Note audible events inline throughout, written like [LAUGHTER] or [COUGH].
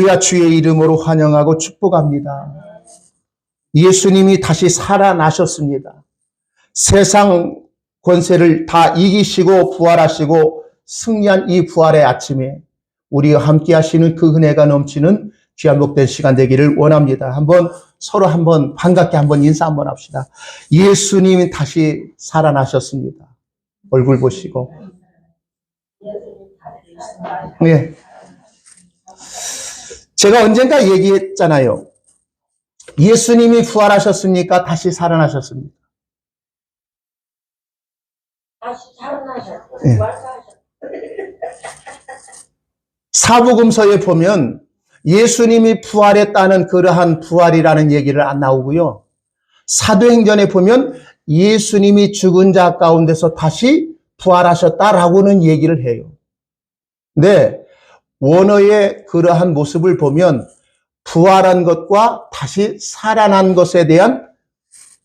주야 주의 이름으로 환영하고 축복합니다. 예수님이 다시 살아나셨습니다. 세상 권세를 다 이기시고 부활하시고 승리한 이 부활의 아침에 우리와 함께 하시는 그 은혜가 넘치는 귀한 복된 시간 되기를 원합니다. 한번 서로 한번 반갑게 한번 인사 한번 합시다. 예수님이 다시 살아나셨습니다. 얼굴 보시고. 예. 제가 언젠가 얘기했잖아요. 예수님이 부활하셨습니까? 다시 살아나셨습니까? 다시 살아나셨고 예. 부활하셨고 사복음서에 보면 예수님이 부활했다는 그러한 부활이라는 얘기를 안 나오고요. 사도행전에 보면 예수님이 죽은 자 가운데서 다시 부활하셨다라고는 얘기를 해요. 근데 원어의 그러한 모습을 보면 부활한 것과 다시 살아난 것에 대한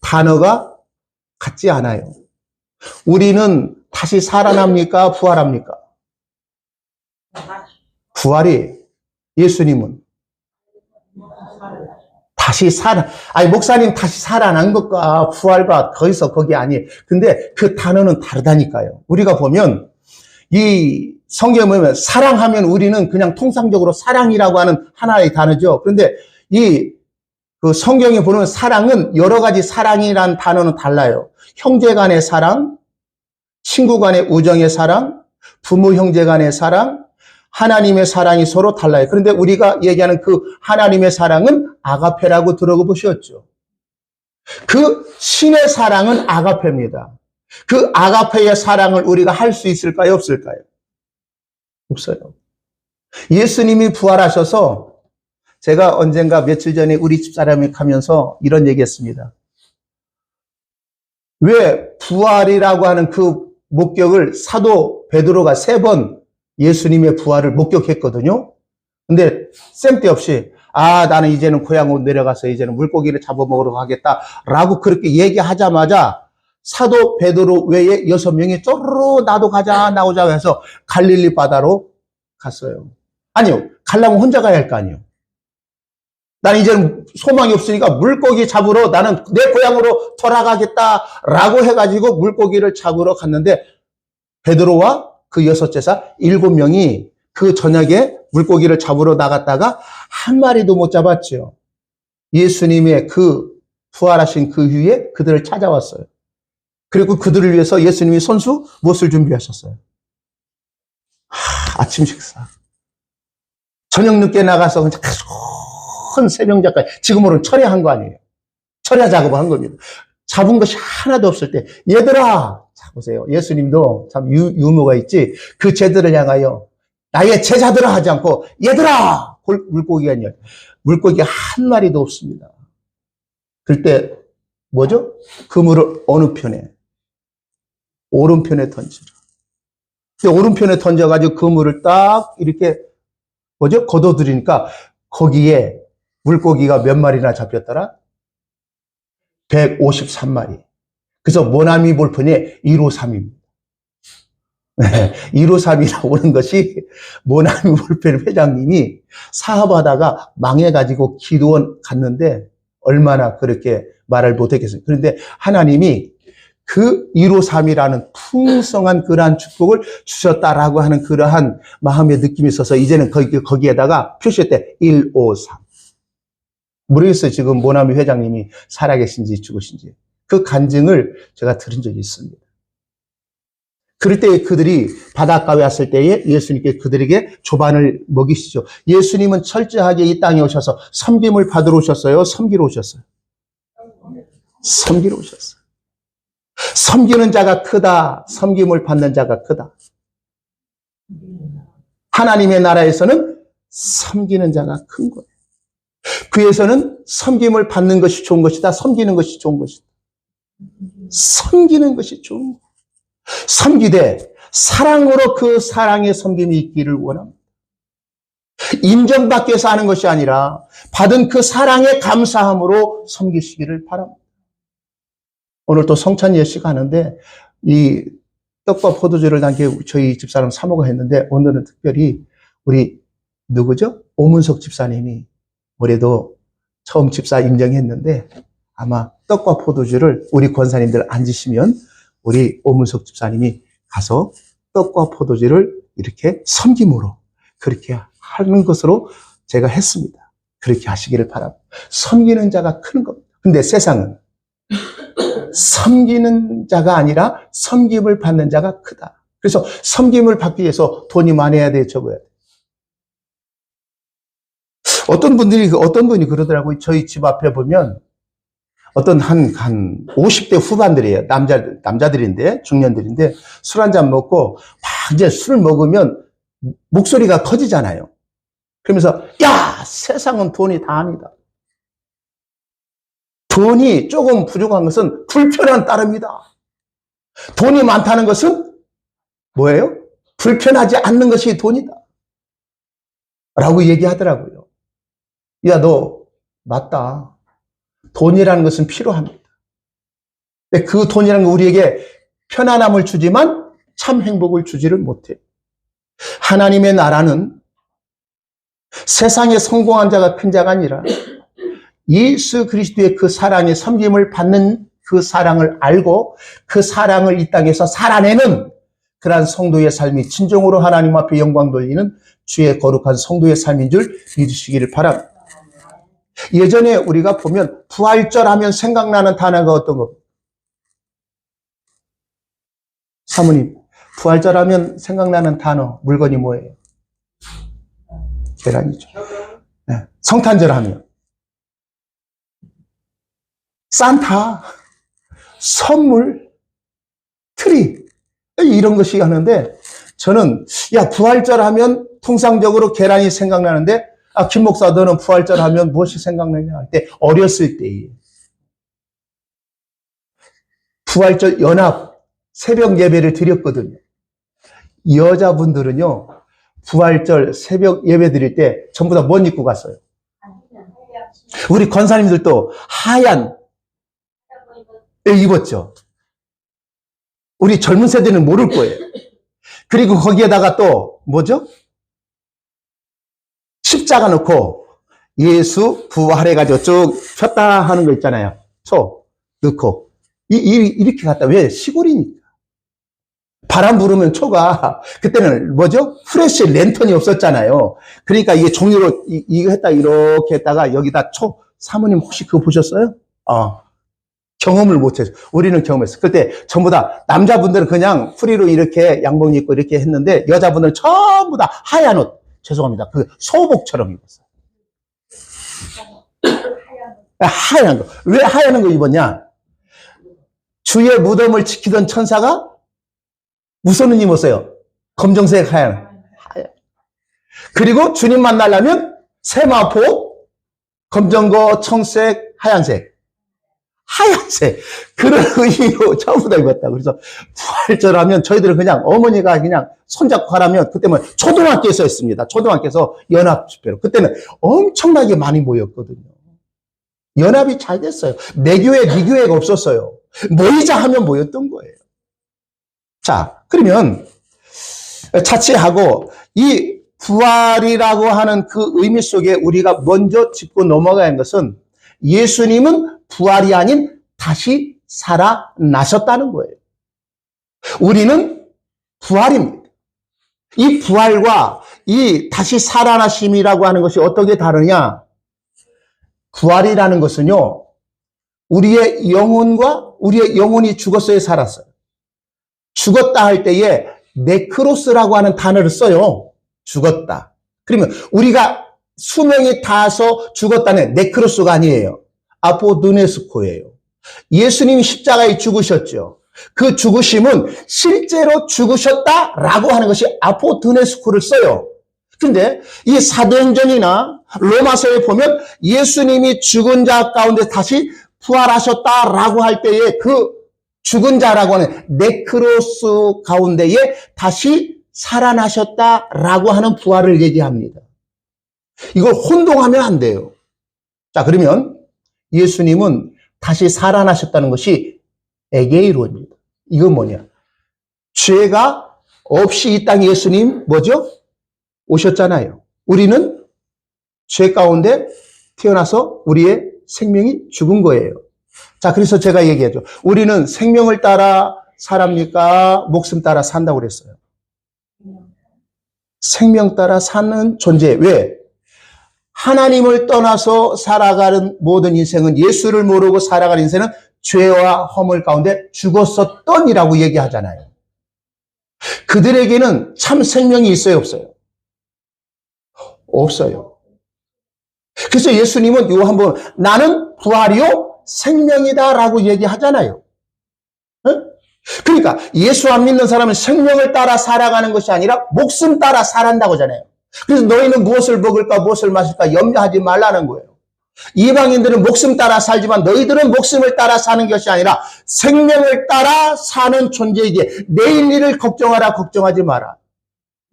단어가 같지 않아요. 우리는 다시 살아납니까? 부활합니까? 부활이 예수님은 다시 살아 아니 목사님 다시 살아난 것과 부활과 거기서 거기 아니에요. 근데 그 단어는 다르다니까요. 우리가 보면 이 성경에 보면 사랑하면 우리는 그냥 통상적으로 사랑이라고 하는 하나의 단어죠. 그런데 이 그 성경에 보면 사랑은 여러 가지 사랑이란 단어는 달라요. 형제 간의 사랑, 친구 간의 우정의 사랑, 부모 형제 간의 사랑, 하나님의 사랑이 서로 달라요. 그런데 우리가 얘기하는 그 하나님의 사랑은 아가페라고 들어보셨죠? 그 신의 사랑은 아가페입니다. 그 아가페의 사랑을 우리가 할 수 있을까요? 없을까요? 없어요. 예수님이 부활하셔서 제가 언젠가 며칠 전에 우리 집사람이 가면서 이런 얘기 했습니다. 왜 부활이라고 하는 그 목격을 사도 베드로가 세 번 예수님의 부활을 목격했거든요. 근데 쌤데없이 아 나는 이제는 고향으로 내려가서 이제는 물고기를 잡아먹으러 가겠다라고 그렇게 얘기하자마자 사도 베드로 외에 여섯 명이 쪼르르 나도 가자 나오자 해서 갈릴리 바다로 갔어요. 아니요 가려면 혼자 가야 할 거 아니에요. 나는 이제는 소망이 없으니까 물고기 잡으러 나는 내 고향으로 돌아가겠다라고 해가지고 물고기를 잡으러 갔는데 베드로와 그 여섯 제사 일곱 명이 그 저녁에 물고기를 잡으러 나갔다가 한 마리도 못 잡았죠. 예수님의 그 부활하신 그 후에 그들을 찾아왔어요. 그리고 그들을 위해서 예수님이 선수 무엇을 준비하셨어요? 하, 아침 식사. 저녁 늦게 나가서 큰 새벽작까지 지금으로는 철야한 거 아니에요. 철야 작업을 한 겁니다. 잡은 것이 하나도 없을 때 얘들아 자 보세요. 예수님도 참 유, 유머가 있지. 그 제들을 향하여 나의 제자들아 하지 않고 얘들아 골- 물고기가 아니야. 물고기 한 마리도 없습니다. 그때 뭐죠? 그물을 어느 편에? 오른편에 던지라. 오른편에 던져가지고 그물을 딱 이렇게 뭐죠? 걷어들이니까 거기에 물고기가 몇 마리나 잡혔더라? 153마리. 그래서 모나미 볼펜이 153입니다. 153이라고 하는 것이 모나미 볼펜 회장님이 사업하다가 망해가지고 기도원 갔는데 얼마나 그렇게 말을 못했겠어요. 그런데 하나님이 그 153이라는 풍성한 그러한 축복을 주셨다라고 하는 그러한 마음의 느낌이 있어서 이제는 거기, 거기에다가 표시했대 153. 모르겠어요. 지금 모나미 회장님이 살아계신지 죽으신지. 그 간증을 제가 들은 적이 있습니다. 그럴 때 그들이 바닷가에 왔을 때에 예수님께 그들에게 조반을 먹이시죠. 예수님은 철저하게 이 땅에 오셔서 섬김을 받으러 오셨어요? 섬기러 오셨어요? 섬기러 오셨어요. 섬기는 자가 크다. 섬김을 받는 자가 크다. 하나님의 나라에서는 섬기는 자가 큰 거예요. 그에서는 섬김을 받는 것이 좋은 것이다. 섬기는 것이 좋은 것이다. 섬기는 것이 좋은 것. 섬기되 사랑으로 그 사랑의 섬김이 있기를 원합니다. 인정받기 위해서 하는 것이 아니라 받은 그 사랑의 감사함으로 섬기시기를 바랍니다. 오늘 또 성찬 예식 하는데 이 떡과 포도주를 남겨 저희 집사람 사모가 했는데 오늘은 특별히 우리 누구죠? 오문석 집사님이 올해도 처음 집사 임명했는데 아마 떡과 포도주를 우리 권사님들 앉으시면 우리 오문석 집사님이 가서 떡과 포도주를 이렇게 섬김으로 그렇게 하는 것으로 제가 했습니다. 그렇게 하시기를 바랍니다. 섬기는 자가 큰 겁니다. 근데 세상은 섬기는 자가 아니라 섬김을 받는 자가 크다. 그래서 섬김을 받기 위해서 돈이 많아야 돼, 적어야 돼. 어떤 분들이, 어떤 분이 그러더라고요. 저희 집 앞에 보면 어떤 한, 한 50대 후반들이에요. 남자, 남자들인데, 중년들인데, 술 한 잔 먹고, 막 이제 술 먹으면 목소리가 커지잖아요. 그러면서, 야! 세상은 돈이 다 아니다. 돈이 조금 부족한 것은 불편한 따름이다. 돈이 많다는 것은 뭐예요? 불편하지 않는 것이 돈이다. 라고 얘기하더라고요. 야, 너, 맞다. 돈이라는 것은 필요합니다. 근데 그 돈이라는 거 우리에게 편안함을 주지만 참 행복을 주지를 못해. 하나님의 나라는 세상에 성공한 자가 큰 자가 아니라 예수 그리스도의 그 사랑의 섬김을 받는 그 사랑을 알고 그 사랑을 이 땅에서 살아내는 그러한 성도의 삶이 진정으로 하나님 앞에 영광 돌리는 주의 거룩한 성도의 삶인 줄 믿으시기를 바랍니다. 예전에 우리가 보면 부활절 하면 생각나는 단어가 어떤 것? 사모님, 부활절 하면 생각나는 단어, 물건이 뭐예요? 계란이죠. 네. 성탄절 하면 산타, 선물, 트리 이런 것이 하는데 저는 야 부활절 하면 통상적으로 계란이 생각나는데 아, 김 목사, 너는 부활절 하면 무엇이 생각나냐? 할 때, 어렸을 때에. 부활절 연합 새벽 예배를 드렸거든요. 여자분들은요, 부활절 새벽 예배 드릴 때 전부 다 뭔 입고 갔어요? 우리 권사님들도 하얀 예, 입었죠. 우리 젊은 세대는 모를 거예요. 그리고 거기에다가 또, 뭐죠? 십자가 넣고 예수 부활해가지고 쭉 폈다 하는 거 있잖아요. 초 넣고 이, 이, 이렇게 갔다. 왜? 시골이니까. 바람 부르면 초가 [LAUGHS] 그때는 뭐죠? 프레시 랜턴이 없었잖아요. 그러니까 이게 종이로 이, 이거 했다 이렇게 했다가 여기다 초 사모님 혹시 그거 보셨어요? 어. 경험을 못해서 우리는 경험했어. 그때 전부 다 남자분들은 그냥 프리로 이렇게 양복 입고 이렇게 했는데 여자분들은 전부 다 하얀 옷. 죄송합니다. 그 소복처럼 입었어요. 하얀 거. 왜 하얀 거 입었냐? 주의 무덤을 지키던 천사가 옷 입었어요? 검정색 하얀. 하얀. 그리고 주님 만나려면 세마포, 검정거, 청색, 하얀색. 하얀색. 그런 [LAUGHS] 의미로 전부 다 입었다. 그래서 부활절 하면 저희들은 그냥 어머니가 그냥 손잡고 하라면 그때 뭐 초등학교에서 했습니다. 초등학교에서 연합 집회로. 그때는 엄청나게 많이 모였거든요. 연합이 잘 됐어요. 내 교회, 네 교회가 없었어요. 모이자 하면 모였던 거예요. 자, 그러면 자칫하고 이 부활이라고 하는 그 의미 속에 우리가 먼저 짚고 넘어가야 하는 것은 예수님은 부활이 아닌 다시 살아나셨다는 거예요. 우리는 부활입니다. 이 부활과 이 다시 살아나심이라고 하는 것이 어떻게 다르냐? 부활이라는 것은요, 우리의 영혼과 우리의 영혼이 죽었어요, 살았어요. 죽었다 할 때에 네크로스라고 하는 단어를 써요. 죽었다. 그러면 우리가 수명이 닿아서 죽었다는 네크로스가 아니에요. 아포드네스코예요. 예수님이 십자가에 죽으셨죠. 그 죽으심은 실제로 죽으셨다라고 하는 것이 아포드네스코를 써요. 근데 이 사도행전이나 로마서에 보면 예수님이 죽은 자 가운데 다시 부활하셨다라고 할 때에 그 죽은 자라고 하는 네크로스 가운데에 다시 살아나셨다라고 하는 부활을 얘기합니다. 이걸 혼동하면 안 돼요. 자, 그러면 예수님은 다시 살아나셨다는 것이 에게이론입니다. 이건 뭐냐? 죄가 없이 이 땅에 예수님 뭐죠? 오셨잖아요. 우리는 죄 가운데 태어나서 우리의 생명이 죽은 거예요. 자, 그래서 제가 얘기하죠. 우리는 생명을 따라 살합니까? 목숨 따라 산다고 그랬어요. 생명 따라 사는 존재. 왜? 하나님을 떠나서 살아가는 모든 인생은 예수를 모르고 살아가는 인생은 죄와 허물 가운데 죽었었던이라고 얘기하잖아요. 그들에게는 참 생명이 있어요, 없어요? 없어요. 그래서 예수님은 요 한번 나는 부활이요 생명이다라고 얘기하잖아요. 응? 그러니까 예수 안 믿는 사람은 생명을 따라 살아가는 것이 아니라 목숨 따라 살한다고 하잖아요. 그래서 너희는 무엇을 먹을까 무엇을 마실까 염려하지 말라는 거예요. 이방인들은 목숨 따라 살지만 너희들은 목숨을 따라 사는 것이 아니라 생명을 따라 사는 존재이기에 내일 일을 걱정하라 걱정하지 마라.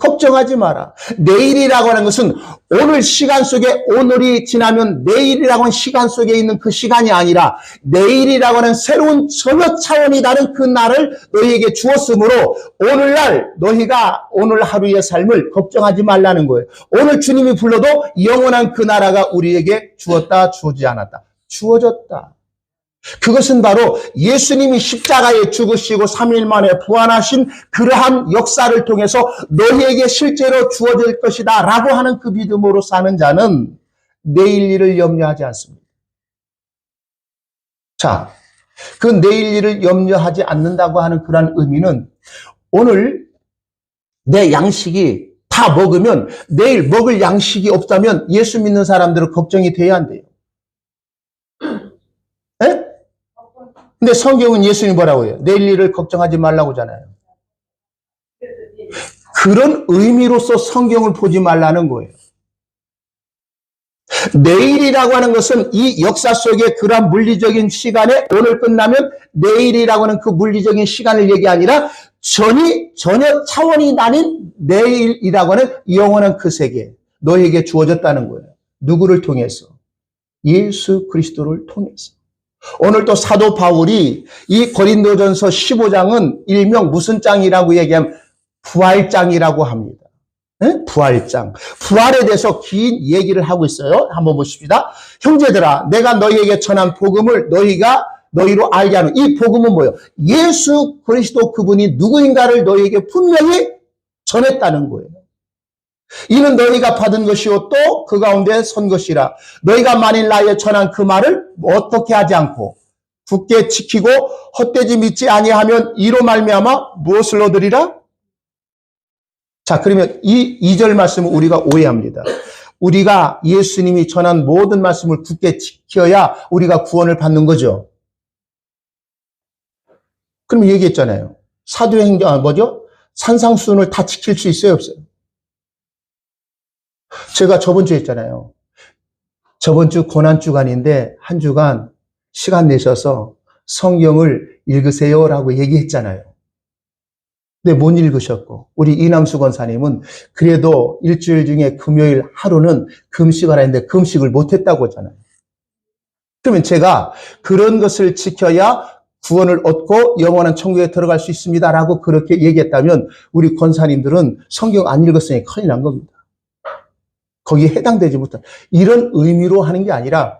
걱정하지 마라. 내일이라고 하는 것은 오늘 시간 속에 오늘이 지나면 내일이라고 하는 시간 속에 있는 그 시간이 아니라 내일이라고 하는 새로운 전혀 차원이 다른 그 날을 너희에게 주었으므로 오늘날 너희가 오늘 하루의 삶을 걱정하지 말라는 거예요. 오늘 주님이 불러도 영원한 그 나라가 우리에게 주었다 주어지지 않았다. 주어졌다. 그것은 바로 예수님이 십자가에 죽으시고 3일 만에 부활하신 그러한 역사를 통해서 너희에게 실제로 주어질 것이다 라고 하는 그 믿음으로 사는 자는 내일 일을 염려하지 않습니다. 자, 그 내일 일을 염려하지 않는다고 하는 그러한 의미는 오늘 내 양식이 다 먹으면 내일 먹을 양식이 없다면 예수 믿는 사람들은 걱정이 돼야 한대요. 에? 근데 성경은 예수님 뭐라고 해요? 내일 일을 걱정하지 말라고 하잖아요. 그런 의미로서 성경을 보지 말라는 거예요. 내일이라고 하는 것은 이 역사 속에 그러한 물리적인 시간에 오늘 끝나면 내일이라고 하는 그 물리적인 시간을 얘기 아니라 전이 전혀 차원이 나뉜 내일이라고 하는 영원한 그 세계 너에게 주어졌다는 거예요. 누구를 통해서? 예수 그리스도를 통해서. 오늘 또 사도 바울이 이 고린도전서 15장은 일명 무슨 장이라고 얘기하면 부활장이라고 합니다. 네? 부활장. 부활에 대해서 긴 얘기를 하고 있어요. 한번 보십시다. 형제들아, 내가 너희에게 전한 복음을 너희가 너희로 알게 하는 이 복음은 뭐예요? 예수 그리스도 그분이 누구인가를 너희에게 분명히 전했다는 거예요. 이는 너희가 받은 것이요 또 그 가운데 선 것이라. 너희가 만일 나의 전한 그 말을 어떻게 하지 않고 굳게 지키고 헛되지 믿지 아니하면 이로 말미암아 무엇을 얻으리라? 자, 그러면 이 2절 말씀을 우리가 오해합니다. 우리가 예수님이 전한 모든 말씀을 굳게 지켜야 우리가 구원을 받는 거죠. 그럼 얘기했잖아요. 사도행전, 아, 뭐죠? 산상수훈을 다 지킬 수 있어요, 없어요? 제가 저번 주에 했잖아요. 저번 주 고난 주간인데 한 주간 시간 내셔서 성경을 읽으세요라고 얘기했잖아요. 근데 못 읽으셨고 우리 이남수 권사님은 그래도 일주일 중에 금요일 하루는 금식을 하는데 금식을 못했다고 하잖아요. 그러면 제가 그런 것을 지켜야 구원을 얻고 영원한 천국에 들어갈 수 있습니다라고 그렇게 얘기했다면 우리 권사님들은 성경 안 읽었으니 큰일 난 겁니다. 거기에 해당되지 못한 이런 의미로 하는 게 아니라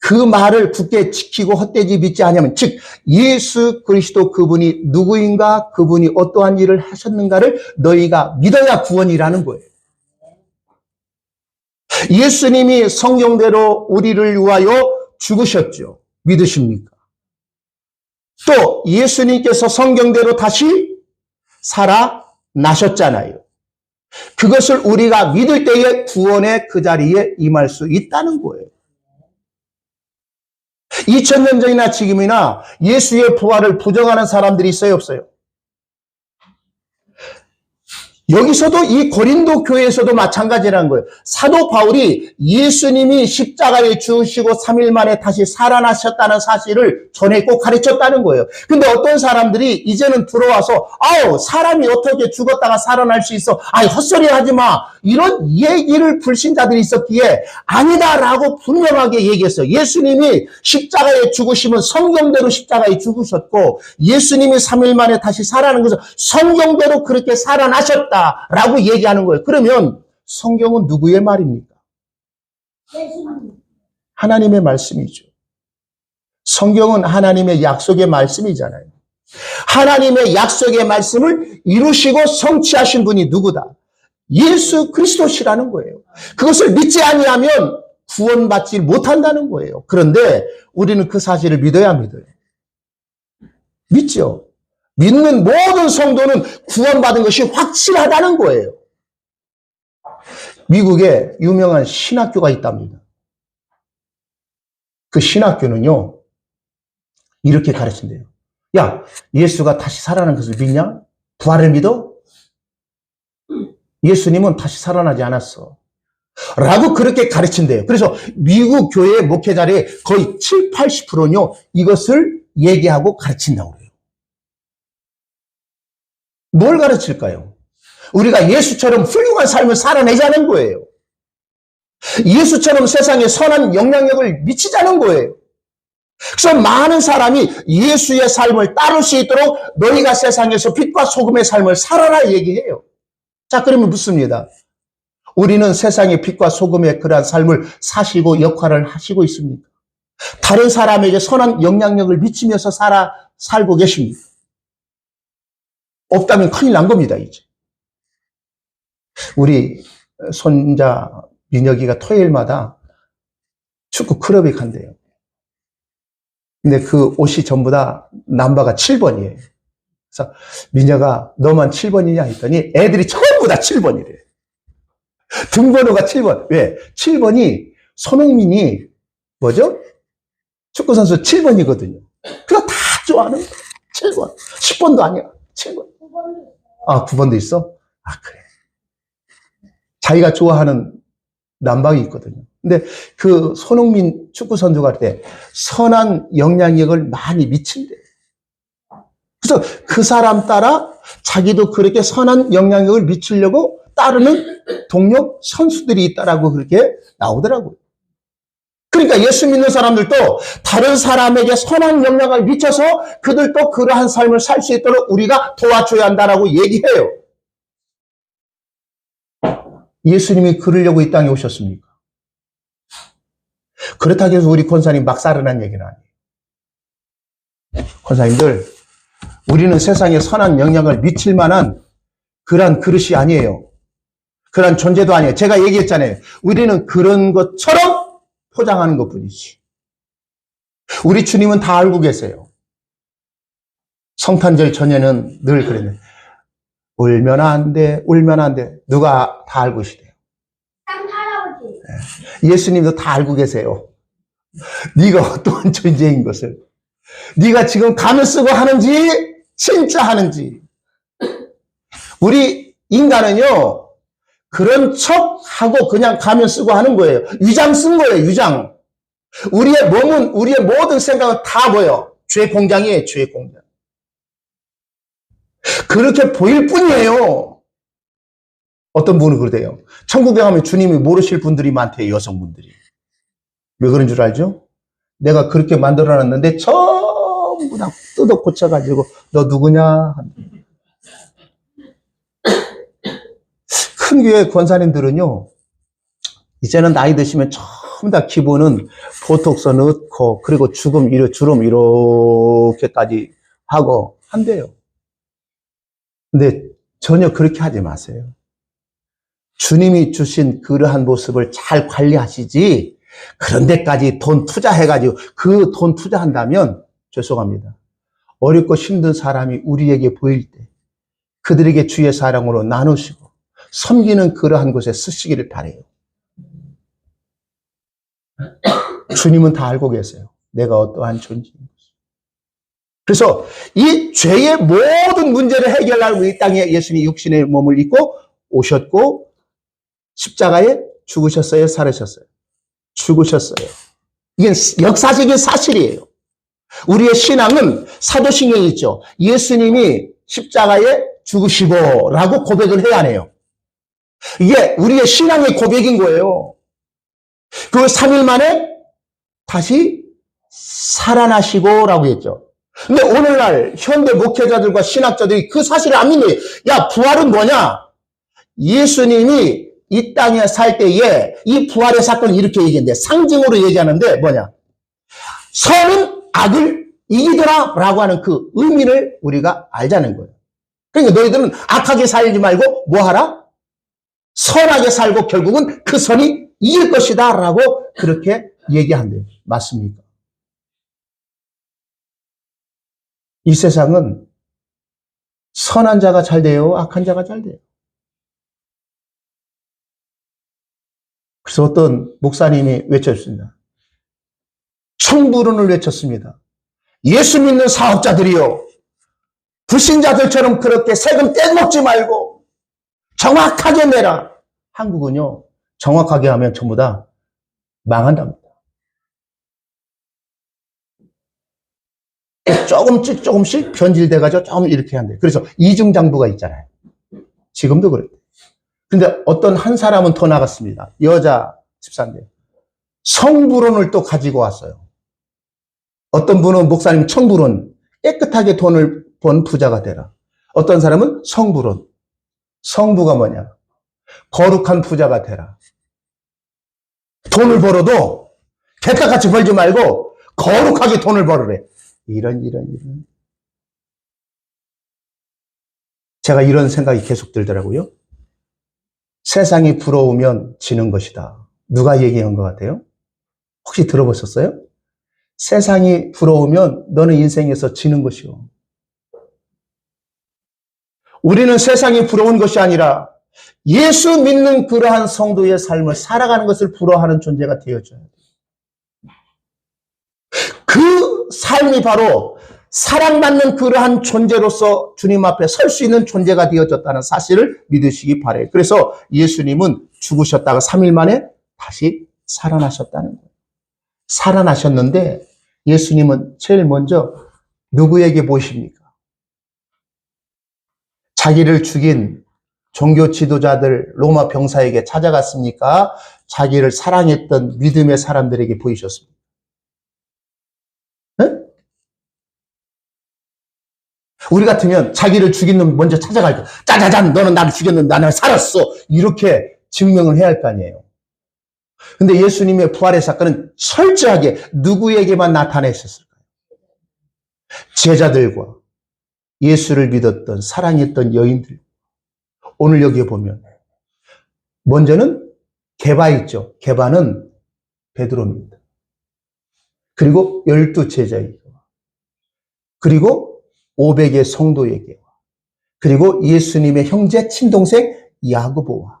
그 말을 굳게 지키고 헛되지 믿지 않으면 즉 예수 그리스도 그분이 누구인가 그분이 어떠한 일을 하셨는가를 너희가 믿어야 구원이라는 거예요. 예수님이 성경대로 우리를 위하여 죽으셨죠. 믿으십니까? 또 예수님께서 성경대로 다시 살아나셨잖아요. 그것을 우리가 믿을 때에 구원의 그 자리에 임할 수 있다는 거예요. 2000년 전이나 지금이나 예수의 부활을 부정하는 사람들이 있어요, 없어요? 여기서도 이 고린도 교회에서도 마찬가지라는 거예요. 사도 바울이 예수님이 십자가에 죽으시고 3일 만에 다시 살아나셨다는 사실을 전했고 가르쳤다는 거예요. 근데 어떤 사람들이 이제는 들어와서 아우 사람이 어떻게 죽었다가 살아날 수 있어? 아이 헛소리 하지 마. 이런 얘기를 불신자들이 있었기에 아니다라고 분명하게 얘기했어요. 예수님이 십자가에 죽으시면 성경대로 십자가에 죽으셨고 예수님이 3일 만에 다시 살아나는 것은 성경대로 그렇게 살아나셨다. 라고 얘기하는 거예요. 그러면 성경은 누구의 말입니까? 하나님의 말씀이죠. 성경은 하나님의 약속의 말씀이잖아요. 하나님의 약속의 말씀을 이루시고 성취하신 분이 누구다? 예수 그리스도시라는 거예요. 그것을 믿지 아니하면 구원받지 못한다는 거예요. 그런데 우리는 그 사실을 믿어야 믿어요. 믿죠? 믿는 모든 성도는 구원받은 것이 확실하다는 거예요. 미국에 유명한 신학교가 있답니다. 그 신학교는요, 이렇게 가르친대요. 야, 예수가 다시 살아난 것을 믿냐? 부활을 믿어? 예수님은 다시 살아나지 않았어. 라고 그렇게 가르친대요. 그래서 미국 교회 목회자들의 거의 7, 80%는요, 이것을 얘기하고 가르친다고 그래요. 뭘 가르칠까요? 우리가 예수처럼 훌륭한 삶을 살아내자는 거예요. 예수처럼 세상에 선한 영향력을 미치자는 거예요. 그래서 많은 사람이 예수의 삶을 따를 수 있도록 너희가 세상에서 빛과 소금의 삶을 살아라 얘기해요. 자, 그러면 묻습니다. 우리는 세상의 빛과 소금의 그러한 삶을 사시고 역할을 하시고 있습니까? 다른 사람에게 선한 영향력을 미치면서 살아, 살고 계십니까? 없다면 큰일 난 겁니다, 이제. 우리 손자 민혁이가 토요일마다 축구 클럽에 간대요. 근데 그 옷이 전부 다 남바가 7번이에요. 그래서 민혁아 너만 7번이냐 했더니 애들이 전부 다 7번이래. 등번호가 7번. 왜? 7번이 손흥민이 뭐죠? 축구 선수 7번이거든요. 그거 다 좋아하는 거야. 7번. 10번도 아니야. 7번. 아, 9번도 있어? 아, 그래. 자기가 좋아하는 남방이 있거든요. 근데 그 손흥민 축구 선수가 할때 선한 영향력을 많이 미친대. 그래서 그 사람 따라 자기도 그렇게 선한 영향력을 미치려고 따르는 동료 선수들이 있다라고 그렇게 나오더라고요. 그러니까 예수 믿는 사람들도 다른 사람에게 선한 영향을 미쳐서 그들도 그러한 삶을 살 수 있도록 우리가 도와줘야 한다라고 얘기해요. 예수님이 그러려고 이 땅에 오셨습니까? 그렇다고 해서 우리 권사님 막 살아난 얘기는 아니에요. 권사님들, 우리는 세상에 선한 영향을 미칠 만한 그러한 그릇이 아니에요. 그런 존재도 아니에요. 제가 얘기했잖아요. 우리는 그런 것처럼 포장하는 것 뿐이지. 우리 주님은 다 알고 계세요. 성탄절 전에는 늘 그랬는데, 울면 안 돼, 울면 안 돼. 누가 다 알고 계시대요. 할아버지. 예수님도 다 알고 계세요. 네가 어떠한 [LAUGHS] 존재인 것을. 네가 지금 가면 쓰고 하는지, 진짜 하는지. 우리 인간은요, 그런 척 하고 그냥 가면 쓰고 하는 거예요. 위장 쓴 거예요, 위장. 우리의 몸은, 우리의 모든 생각은 다 뭐예요? 죄 공장이에요, 죄 공장. 그렇게 보일 뿐이에요. 어떤 분은 그러대요. 천국에 가면 주님이 모르실 분들이 많대요, 여성분들이. 왜 그런 줄 알죠? 내가 그렇게 만들어 놨는데 전부 다 뜯어 고쳐가지고 너 누구냐? 큰 교회 권사님들은요, 이제는 나이 드시면 전부 다 기본은 보톡스 넣고, 그리고 주름, 이렇게, 주름 이렇게까지 하고 한대요. 근데 전혀 그렇게 하지 마세요. 주님이 주신 그러한 모습을 잘 관리하시지, 그런 데까지 돈 투자해가지고 그 돈 투자한다면 죄송합니다. 어렵고 힘든 사람이 우리에게 보일 때 그들에게 주의 사랑으로 나누시고 섬기는 그러한 곳에 쓰시기를 바래요. 주님은 다 알고 계세요. 내가 어떠한 존재인 것을. 그래서 이 죄의 모든 문제를 해결하고 이 땅에 예수님이 육신의 몸을 입고 오셨고 십자가에 죽으셨어요, 살으셨어요. 죽으셨어요. 이게 역사적인 사실이에요. 우리의 신앙은 사도신경이 있죠. 예수님이 십자가에 죽으시고 라고 고백을 해야 해요. 이게 우리의 신앙의 고백인 거예요. 그 3일 만에 다시 살아나시고 라고 했죠. 근데 오늘날 현대 목회자들과 신학자들이 그 사실을 안 믿는 거예요. 야, 부활은 뭐냐? 예수님이 이 땅에 살 때에 이 부활의 사건을 이렇게 얘기했는데 상징으로 얘기하는데 뭐냐? 선은 악을 이기더라 라고 하는 그 의미를 우리가 알자는 거예요. 그러니까 너희들은 악하게 살지 말고 뭐 하라? 선하게 살고 결국은 그 선이 이길 것이다 라고 그렇게 얘기한대요. 맞습니까? 이 세상은 선한 자가 잘 돼요? 악한 자가 잘 돼요? 그래서 어떤 목사님이 외쳤습니다. 청부론을 외쳤습니다. 예수 믿는 사업자들이요. 불신자들처럼 그렇게 세금 떼먹지 말고 정확하게 내라. 한국은요, 정확하게 하면 전부 다 망한답니다. [COUGHS] 조금씩 조금씩 변질돼가지고 조금 이렇게 한대. 그래서 이중장부가 있잖아요. 지금도 그래요. 근데 어떤 한 사람은 더 나갔습니다. 여자 집사인데. 성불론을 또 가지고 왔어요. 어떤 분은 목사님 청불론, 깨끗하게 돈을 번 부자가 되라. 어떤 사람은 성불론. 성부가 뭐냐? 거룩한 부자가 되라. 돈을 벌어도 개떡같이 벌지 말고 거룩하게 돈을 벌으래. 이런, 이런, 이런. 제가 이런 생각이 계속 들더라고요. 세상이 부러우면 지는 것이다. 누가 얘기한 것 같아요? 혹시 들어보셨어요? 세상이 부러우면 너는 인생에서 지는 것이요. 우리는 세상이 부러운 것이 아니라 예수 믿는 그러한 성도의 삶을 살아가는 것을 부러워하는 존재가 되어줘야 돼요. 그 삶이 바로 사랑받는 그러한 존재로서 주님 앞에 설 수 있는 존재가 되어졌다는 사실을 믿으시기 바래요. 그래서 예수님은 죽으셨다가 3일 만에 다시 살아나셨다는 거예요. 살아나셨는데 예수님은 제일 먼저 누구에게 보십니까? 자기를 죽인 종교 지도자들 로마 병사에게 찾아갔습니까? 자기를 사랑했던 믿음의 사람들에게 보이셨습니까? 네? 우리 같으면 자기를 죽인 놈 먼저 찾아갈 때 짜자잔 너는 나를 죽였는데 나는 살았어 이렇게 증명을 해야 할 거 아니에요. 근데 예수님의 부활의 사건은 철저하게 누구에게만 나타냈었을까요? 제자들과 예수를 믿었던 사랑했던 여인들. 오늘 여기에 보면 먼저는 개바 있죠. 개바는 베드로입니다. 그리고 열두 제자에게 그리고 500의 성도에게 그리고 예수님의 형제 친동생 야고보와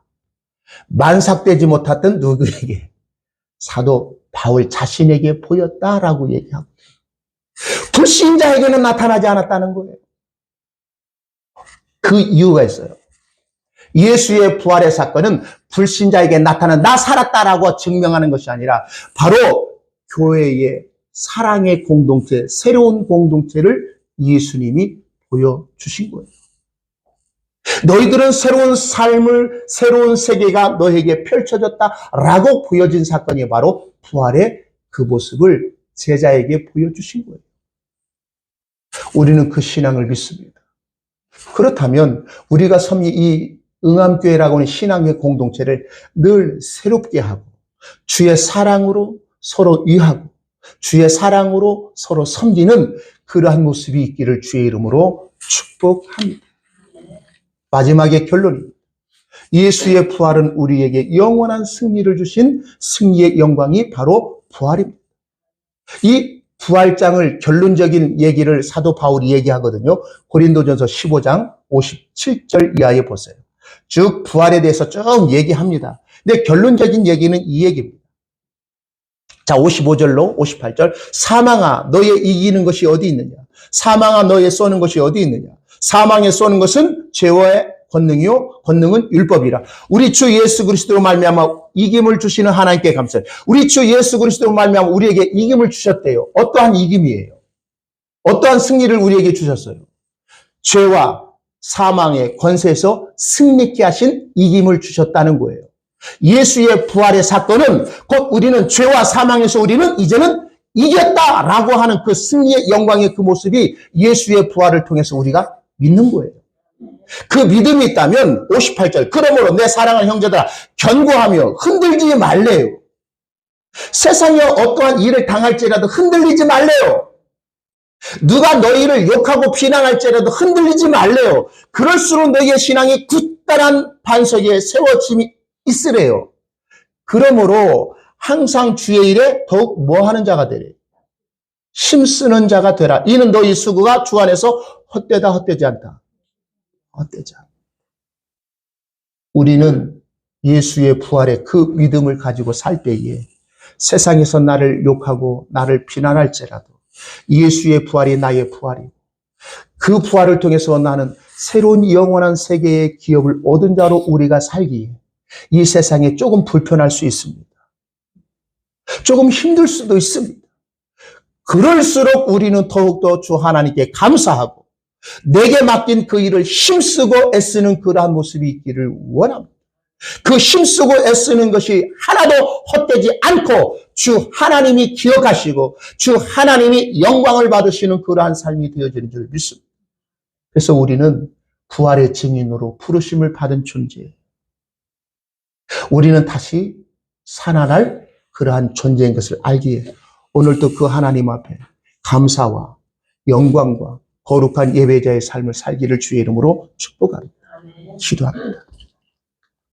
만삭되지 못했던 누구에게 사도 바울 자신에게 보였다라고 얘기하고 불신자에게는 나타나지 않았다는 거예요. 그 이유가 있어요. 예수의 부활의 사건은 불신자에게 나타난 나 살았다라고 증명하는 것이 아니라 바로 교회의 사랑의 공동체, 새로운 공동체를 예수님이 보여주신 거예요. 너희들은 새로운 삶을, 새로운 세계가 너에게 펼쳐졌다라고 보여진 사건이 바로 부활의 그 모습을 제자에게 보여주신 거예요. 우리는 그 신앙을 믿습니다. 그렇다면 우리가 섬이 이 응암교회라고 하는 신앙의 공동체를 늘 새롭게 하고 주의 사랑으로 서로 위하고 주의 사랑으로 서로 섬기는 그러한 모습이 있기를 주의 이름으로 축복합니다. 마지막의 결론입니다. 예수의 부활은 우리에게 영원한 승리를 주신 승리의 영광이 바로 부활입니다. 이 부활장을 결론적인 얘기를 사도 바울이 얘기하거든요. 고린도전서 15장 57절 이하에 보세요. 쭉 부활에 대해서 쭉 얘기합니다. 근데 결론적인 얘기는 이 얘기입니다. 자, 55절로 58절. 사망아, 너의 이기는 것이 어디 있느냐? 사망아, 너의 쏘는 것이 어디 있느냐? 사망에 쏘는 것은 죄와의 권능이요 권능은 율법이라. 우리 주 예수 그리스도로 말미암아 이김을 주시는 하나님께 감사해. 우리 주 예수 그리스도로 말미암아 우리에게 이김을 주셨대요. 어떠한 이김이에요? 어떠한 승리를 우리에게 주셨어요? 죄와 사망의 권세에서 승리케 하신 이김을 주셨다는 거예요. 예수의 부활의 사건은 곧 우리는 죄와 사망에서 우리는 이제는 이겼다라고 하는 그 승리의 영광의 그 모습이 예수의 부활을 통해서 우리가 믿는 거예요. 그 믿음이 있다면 58절 그러므로 내 사랑하는 형제들아 견고하며 흔들리지 말래요. 세상에 어떠한 일을 당할지라도 흔들리지 말래요. 누가 너희를 욕하고 비난할지라도 흔들리지 말래요. 그럴수록 너희의 신앙이 굳건한 반석에 세워짐이 있으래요. 그러므로 항상 주의 일에 더욱 뭐 하는 자가 되래. 힘쓰는 자가 되라. 이는 너희 수고가 주 안에서 헛되다 헛되지 않다. 않다. 우리는 예수의 부활의 그 믿음을 가지고 살 때에 세상에서 나를 욕하고 나를 비난할지라도 예수의 부활이 나의 부활이고 그 부활을 통해서 나는 새로운 영원한 세계의 기업을 얻은 자로 우리가 살기에 이 세상에 조금 불편할 수 있습니다. 조금 힘들 수도 있습니다. 그럴수록 우리는 더욱더 주 하나님께 감사하고 내게 맡긴 그 일을 힘쓰고 애쓰는 그러한 모습이 있기를 원합니다. 그 힘쓰고 애쓰는 것이 하나도 헛되지 않고 주 하나님이 기억하시고 주 하나님이 영광을 받으시는 그러한 삶이 되어지는 줄 믿습니다. 그래서 우리는 부활의 증인으로 부르심을 받은 존재예요. 우리는 다시 살아날 그러한 존재인 것을 알기에 오늘도 그 하나님 앞에 감사와 영광과 거룩한 예배자의 삶을 살기를 주의 이름으로 축복합니다. 기도합니다.